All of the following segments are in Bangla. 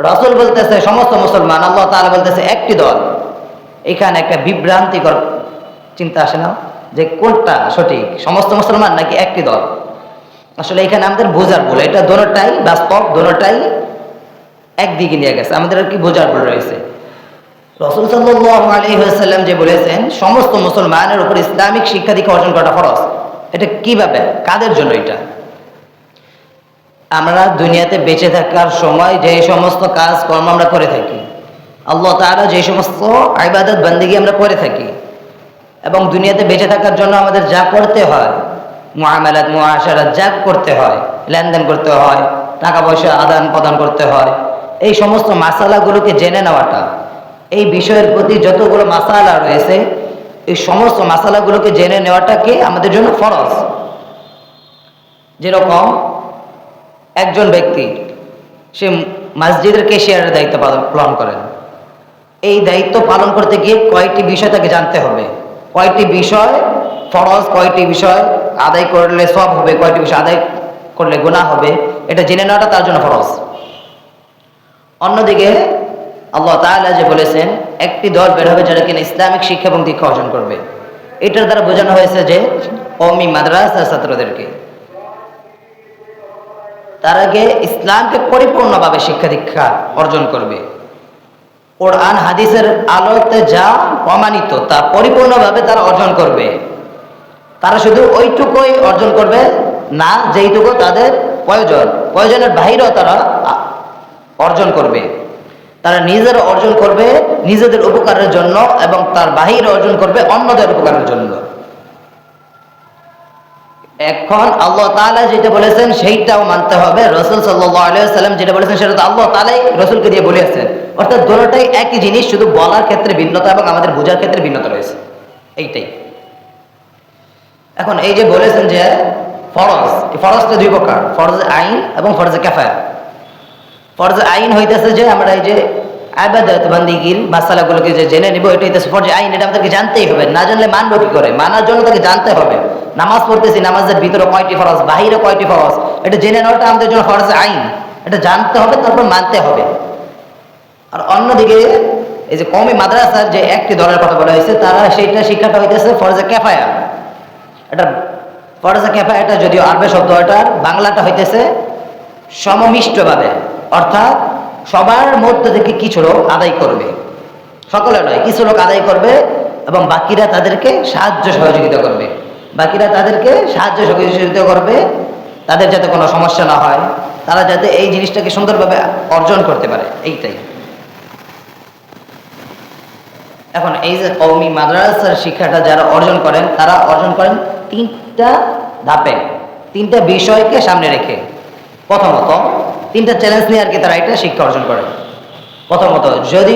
রসুল বলতেছে, সমস্ত মুসলমান, আল্লাহ তাআলা বলতেছে, একটি দল। এখানে একটা বিভ্রান্তিকর চিন্তা আসে না? যে কোনটা সঠিক? সমস্ত মুসলমান নাকি একটি দল? আসলে এখানে আমাদের বোঝার ভুল, এটা দোনোটাই বাস্তব, দোনোটাই একদিকে নিয়ে গেছে। আমাদের আর কি বোঝার ভুল রয়েছে? রসুল ওয়াসাল্লাম যে বলেছেন, সমস্ত মুসলমানের উপর ইসলামিক শিক্ষা দীক্ষা অর্জন করাটা ফরজ। এটা কীভাবে? কাদের জন্য এটা? আমরা দুনিয়াতে বেঁচে থাকার সময় যে সমস্ত কাজ কর্ম আমরা করে থাকি, আল্লাহ তাআলা যে সমস্ত ইবাদত বন্দিগি আমরা করে থাকি, এবং দুনিয়াতে বেঁচে থাকার জন্য আমাদের যা করতে হয়, মুআমালাত, মুআশারাত যা করতে হয়, লেনদেন করতে হয়, টাকা পয়সা আদান প্রদান করতে হয়, এই সমস্ত মাসালাগুলোকে জেনে নেওয়াটা, এই বিষয়ের প্রতি যতগুলো মাসালা রয়েছে, এই সমস্ত মাসালাগুলোকে জেনে নেওয়াটাকে আমাদের জন্য ফরজ। যেরকম একজন ব্যক্তি, সে মসজিদের কেশিয়ারের দায়িত্ব পালন- করেন। এই দায়িত্ব পালন করতে গিয়ে কয়টি বিষয় তাকে জানতে হবে। কয়টি বিষয় ফরজ, কয়টি বিষয় আদায় করলে সব হবে, কয়টি বিষয় আদায় করলে গুণা হবে, এটা জেনে নেওয়াটা তার জন্য ফরজ। অন্যদিকে আল্লাহ তাআলা যে বলেছেন, একটি দল বের হবে যারা কিনা ইসলামিক শিক্ষা এবং দীক্ষা অর্জন করবে। এটার দ্বারা বোঝানো হয়েছে যে কওমি মাদ্রাসার ছাত্রদেরকে তার আগে ইসলামকে পরিপূর্ণভাবে শিক্ষা দীক্ষা অর্জন করবে। কোরআন, হাদিসের আলোতে যা প্রমাণিত, তা পরিপূর্ণভাবে তারা অর্জন করবে। তারা শুধু ওইটুকুই অর্জন করবে না, যেইটুকু তাদের প্রয়োজন। প্রয়োজনের বাহিরেও তারা অর্জন করবে। তারা নিজের অর্জন করবে নিজেদের উপকারের জন্য এবং তার বাহিরে অর্জন করবে অন্যদের উপকারের জন্য। এখন আল্লাহ তালা যেটা বলেছেন, সেইটাও মানতে হবে। রসুল সাল্লাম যেটা বলেছেন, সেটা তো আল্লাহ তালাই রসুলকে দিয়ে বলেছেন। অর্থাৎ দুটোটাই একই জিনিস, শুধু বলার ক্ষেত্রে ভিন্নতা এবং আমাদের বোঝার ক্ষেত্রে ভিন্নতা রয়েছে। এইটাই। এখন এই যে বলেছেন যে ফরজ, এই ফরজটা দুই প্রকার, ফরজ আইন এবং ফরজে ক্যাফায়া ফরজ আইন হইতেছে যে আমরা এই যে আবাদত বান্দিগির মাসালাগুলোকে যে জেনে নিব এটা হইতেছে ফরজ আইন, এটা আমাদেরকে জানতেই হবে। না জানলে মানবো কি করে? মানার জন্য তাকে জানতে হবে। নামাজ পড়তেছি, নামাজের ভিতরে কয়টি ফরজ, বাহিরে কয়টি ফরজ? এটা জেনে নেওয়াটা আমাদের জন্য ফরজ আইন। এটা জানতে হবে, তারপর মানতে হবে। আর অন্যদিকে, এই যে কমই মাদ্রাসার যে একটি দলের কথা বলা হয়েছে, তারা সেইটা শিক্ষাটা হইতেছে ফরজে ক্যাফায়া এটা ফরজে ক্যাফায়া এটা যদিও আরবে শব্দ, এটার বাংলাটা হইতেছে সমমিষ্টভাবে। অর্থাৎ সবার মধ্যে থেকে কিছু লোক আদায় করবে। সকলে নয়, কিছু লোক আদায় করবে এবং বাকিরা তাদেরকে সাহায্য সহযোগিতা করবে। বাকিরা তাদেরকে সাহায্য সহযোগিতা করবে, তাদের যাতে কোনো সমস্যা না হয়, তারা যাতে এই জিনিসটাকে সুন্দরভাবে অর্জন করতে পারে, এইটাই। এখন এই যে কৌমি মাদ্রাসার শিক্ষাটা যারা অর্জন করেন, তারা অর্জন করেন তিনটা ধাপে, তিনটা বিষয়কে সামনে রেখে। প্রথমত তিনটা চ্যালেঞ্জ নিয়ে আর কি তারা এটা শিক্ষা অর্জন করে। প্রথমত, যদি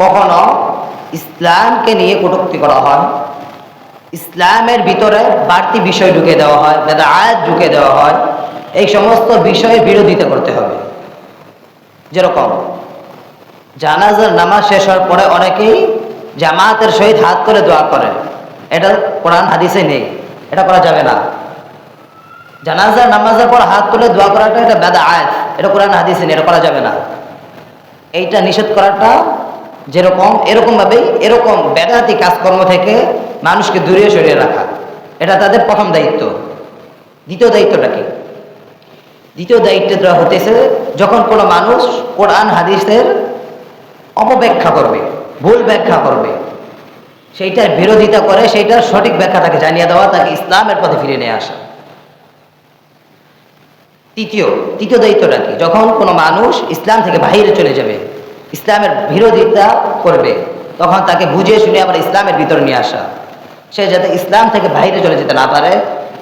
কখনো ইসলামকে নিয়ে কটূক্তি করা হয়, ইসলামের ভিতরে বাড়তি বিষয় ঢুকে দেওয়া হয় যাতে আয়াত ঢুকে দেওয়া হয়, এই সমস্ত বিষয়ে বিরোধিতা করতে হবে। যেরকম, জানাজার নামাজ শেষ হওয়ার পরে অনেকেই জামাতের সহিত হাত করে দোয়া করে। এটা কোরআন, হাদিসে নেই। এটা করা যাবে না। জানাজার নামাজের পর হাত তুলে দোয়া করাটা এটা বেদা আয় এটা কোরআন হাদিসে এটা করা যাবে না। এইটা নিষেধ করাটা যেরকম এরকম ভাবেই এরকম বেদাতি কাজকর্ম থেকে মানুষকে দূরে সরিয়ে রাখা। এটা তাদের প্রথম দায়িত্ব। দ্বিতীয় দায়িত্বটা কি? দ্বিতীয় দায়িত্বটা হতেছে, যখন কোনো মানুষ কোরআন, হাদিসের অপব্যাখ্যা করবে, ভুল ব্যাখ্যা করবে, সেইটার বিরোধিতা করে, সেইটার সঠিক ব্যাখ্যা তাকে জানিয়ে দেওয়া, তাকে ইসলামের পথে ফিরে নিয়ে আসা। তৃতীয় তৃতীয় দায়িত্বটা কি? যখন কোনো মানুষ ইসলাম থেকে বাহিরে চলে যাবে, ইসলামের বিরোধিতা করবে, তখন তাকে বুঝিয়ে শুনে আবার ইসলামের ভিতরে নিয়ে আসা। সে যাতে ইসলাম থেকে বাহিরে চলে যেতে না পারে,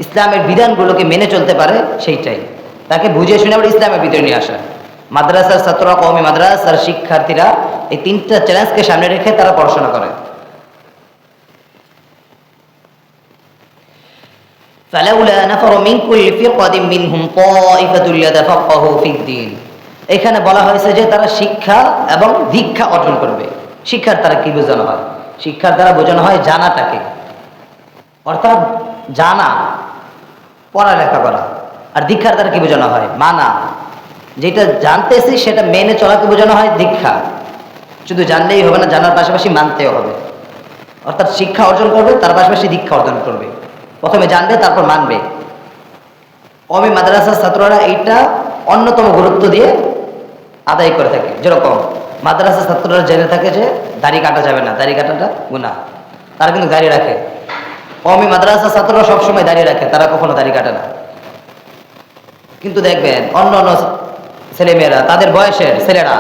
ইসলামের বিধানগুলোকে মেনে চলতে পারে, সেইটাই। তাকে বুঝিয়ে শুনে আবার ইসলামের ভিতরে নিয়ে আসা। মাদ্রাসার ছাত্ররা, কওমি মাদ্রাসার শিক্ষার্থীরা এই তিনটা চ্যালেঞ্জকে সামনে রেখে তারা পড়াশোনা করে। فلولا نفر من كل فرقة منهم طائفة ليتفقهوا في الدين এখানে বলা হয়েছে যে তারা শিক্ষা এবং দীক্ষা অর্জন করবে শিক্ষার দ্বারা কি বোঝানো হয় শিক্ষার দ্বারা বোঝানো হয় জানাটাকে অর্থাৎ জানা পড়ালেখা করা আর দীক্ষার দ্বারা কি বোঝানো হয় মানা যেটা জানতেছি সেটা মেনে চলাকে বোঝানো হয় দীক্ষা শুধু জানলেই হবে না জানার পাশাপাশি মানতেও হবে অর্থাৎ শিক্ষা অর্জন করবে তার পাশাপাশি দীক্ষা অর্জন করবে প্রথমে জানবে, তারপর মানবে। কমি মাদ্রাসার ছাত্ররা এইটা অন্যতম গুরুত্ব দিয়ে আদায় করে থাকে, যেরকম মাদ্রাসার ছাত্ররা জেনে থাকে যে দাড়ি কাটা যাবে না, দাড়ি কাটাটা গুণা তারা কিন্তু দাড়ি রাখে। কমি মাদ্রাসার ছাত্ররা সবসময় দাড়ি রাখে, তারা কখনো দাড়ি কাটে না। কিন্তু দেখবেন, অন্য অন্য ছেলেমেয়েরা, তাদের বয়সের ছেলেরা,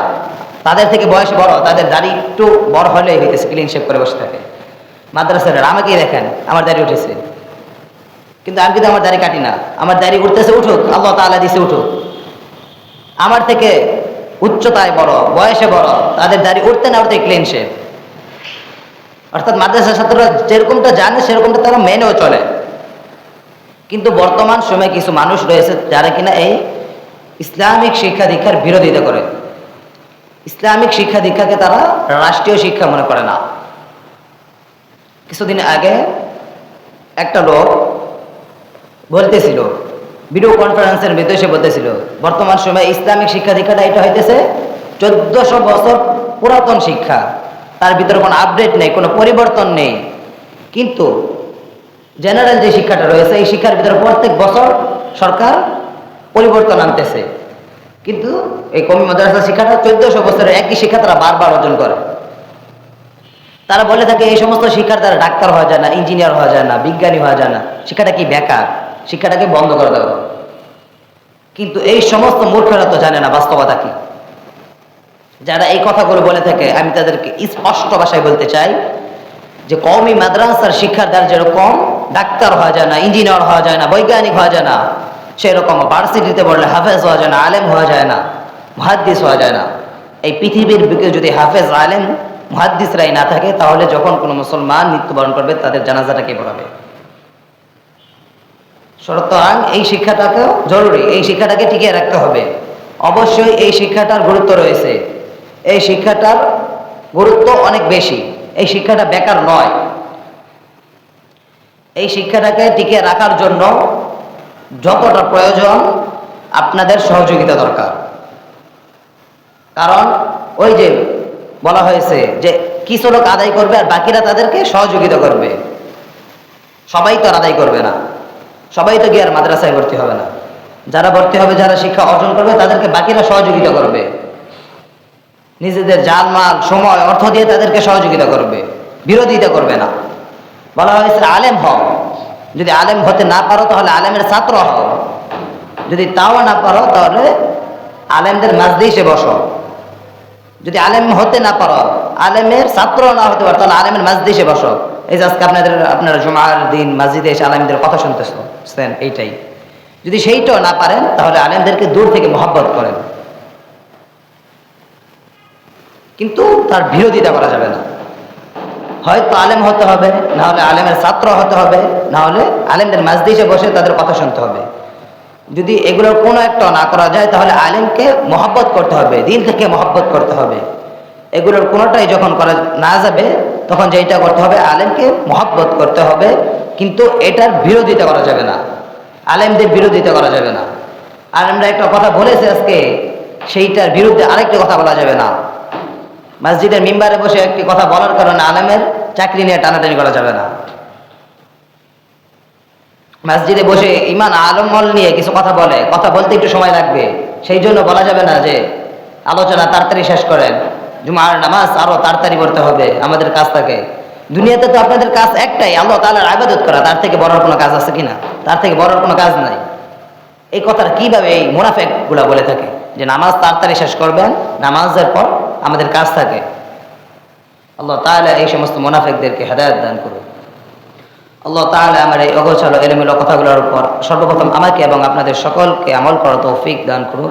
তাদের থেকে বয়স বড়, তাদের দাড়ি একটু বড় হলেই হইতেছে ক্লিন শেপ করে বসে থাকে। মাদ্রাসার আমাকেই দেখেন, আমার দাড়ি উঠেছে। কিন্তু আমি কিন্তু আমার দাড়ি কাটি না। আমার দাড়ি উঠতেছে উঠুক। আল্লাহ তাআলা দিছে, উঠুক। আমার থেকে উচ্চতায় বড়, বয়সে বড়, তাদের দাড়ি উঠতে না উঠতে ক্লিন শেপ অর্থাৎ মাদ্রাসা ছাত্ররা যেরকমটা জানে, সেরকমটা তারা মেনেও চলে। কিন্তু বর্তমান সময়ে কিছু মানুষ রয়েছে, যারা কিনা এই ইসলামিক শিক্ষা দীক্ষার বিরোধিতা করে। ইসলামিক শিক্ষা দীক্ষাকে তারা রাষ্ট্রীয় শিক্ষা মনে করে না। কিছুদিন আগে একটা লোক বলতেছিল। ভিডিও কনফারেন্সের ভিতরে সে বলতেছিল, বর্তমান সময়ে ইসলামিক শিক্ষা দীক্ষাটা এটা হইতেছে চোদ্দশো বছর পুরাতন শিক্ষা। তার ভিতরে কোনো আপডেট নেই, কোনো পরিবর্তন নেই। কিন্তু জেনারেল যে শিক্ষাটা রয়েছে, এই শিক্ষার ভিতরে প্রত্যেক বছর সরকার পরিবর্তন আনতেছে। কিন্তু এই কমি মাদ্রাসা শিক্ষাটা চোদ্দশো বছরের একই শিক্ষা তারা বারবার অর্জন করে। তারা বলে থাকে, এই সমস্ত শিক্ষার দ্বারা ডাক্তার হওয়া যায় না, ইঞ্জিনিয়ার হওয়া যায় না, বিজ্ঞানী হওয়া যায় না। শিক্ষাটা কি বেকার? শিক্ষাটাকে বন্ধ করে দেওয়া কিন্তু এই সমস্ত মূর্খরা তো জানে না বাস্তবতা কি। যারা এই কথাগুলো বলে থাকে, আমি তাদেরকে স্পষ্ট ভাষায় বলতে চাই যে কমই মাদ্রাসার শিক্ষার দ্বারা যেরকম, ডাক্তার হওয়া যায় না, ইঞ্জিনিয়ার হওয়া যায় না, বৈজ্ঞানিক হওয়া যায় না, সেরকম ভার্সিটিতে পড়লে হাফেজ হওয়া যায় না, আলেম হওয়া যায় না, মহাদ্দিস হওয়া যায় না। এই পৃথিবীর বুকে যদি হাফেজ, আলেম, মহাদ্দিসরাই না থাকে, তাহলে যখন কোনো মুসলমান মৃত্যুবরণ করবে, তাদের জানাজাটাকে পড়াবে? সুতরাং এই শিক্ষাটাকেও জরুরি, এই শিক্ষাটাকে টিকিয়ে রাখতে হবে। অবশ্যই এই শিক্ষাটার গুরুত্ব রয়েছে। এই শিক্ষাটার গুরুত্ব অনেক বেশি। এই শিক্ষাটা বেকার নয়। এই শিক্ষাটাকে টিকিয়ে রাখার জন্য যতটা প্রয়োজন আপনাদের সহযোগিতা দরকার। কারণ ওই যে বলা হয়েছে যে, কিছু লোক আদায় করবে আর বাকিরা তাদেরকে সহযোগিতা করবে। সবাই তো আদায় করবে না। সবাই তো গিয়ে আর মাদ্রাসায় ভর্তি হবে না। যারা ভর্তি হবে, যারা শিক্ষা অর্জন করবে, তাদেরকে বাকিরা সহযোগিতা করবে। নিজেদের জাল মাল, সময়, অর্থ দিয়ে তাদেরকে সহযোগিতা করবে। বিরোধিতা করবে না। বলা হয়েছে, আলেম হও। যদি আলেম হতে না পারো, তাহলে আলেমের ছাত্র হও। যদি তাও না পারো, তাহলে আলেমদের মাঝে এসে বসো। যদি আলেম হতে না পারো, আলেমের ছাত্র না হতে পারো, তাহলে আলেমের মাঝে এসে বসো। এই যে আজকে আপনাদের, আপনারা জুমার দিন মসজিদে এসে আলেমদের কথা শুনতেছেন এইটাই। যদি সেইটাও না পারেন, তাহলে আলেমদেরকে দূর থেকে মহব্বত করেন। কিন্তু তার বিরোধিতা করা যাবে না। হয়তো আলেম হতে হবে, না হলে আলেমের ছাত্র হতে হবে, না হলে আলেমদের মাঝদিসে বসে তাদের কথা শুনতে হবে। যদি এগুলোর কোনো একটা না করা যায়, তাহলে আলেমকে মহব্বত করতে হবে দিন থেকে মহব্বত করতে হবে। এগুলোর কোনোটাই যখন করা না যাবে তখন যেটা করতে হবে, আলেমকে মহব্বত করতে হবে, কিন্তু এটার বিরোধিতা করা যাবে না। আলেমদের বিরোধিতা করা যাবে না। আলেমরা একটা কথা বলেছে আজকে, সেইটার বিরুদ্ধে আরেকটা কথা বলা যাবে না। মসজিদের মিম্বারে বসে একটি কথা বলার কারণে আলেমের চাকরি নিয়ে টানাটানি করা যাবে না। মসজিদে বসে ইমান আলমল নিয়ে কিছু কথা বলে, কথা বলতে একটু সময় লাগবে। সেই জন্য বলা যাবে না যে, আলোচনা তাড়াতাড়ি শেষ করেন। জুমার নামাজ আরও তাড়াতাড়ি পড়তে হবে আমাদের কাজ থাকে। দুনিয়াতে তো আপনাদের কাজ একটাই, আল্লাহ তালার আবাদত করা, তার থেকে বড় কোনো কাজ আছে কিনা? তার থেকে বড় কোনো কাজ নাই। এই কথাটা কীভাবে এই মুনাফেকগুলা বলে থাকে? যে নামাজ তাড়াতাড়ি শেষ করবেন, নামাজের পর আমাদের কাজ থাকে। আল্লাহ তাহলে এই সমস্ত মুনাফেকদেরকে হেদায়ত দান করুন আল্লাহ তাহলে আমার এই অগোছালো এলোমেলো কথাগুলোর উপর সর্বপ্রথম আমাকে এবং আপনাদের সকলকে আমল করা তৌফিক দান করুন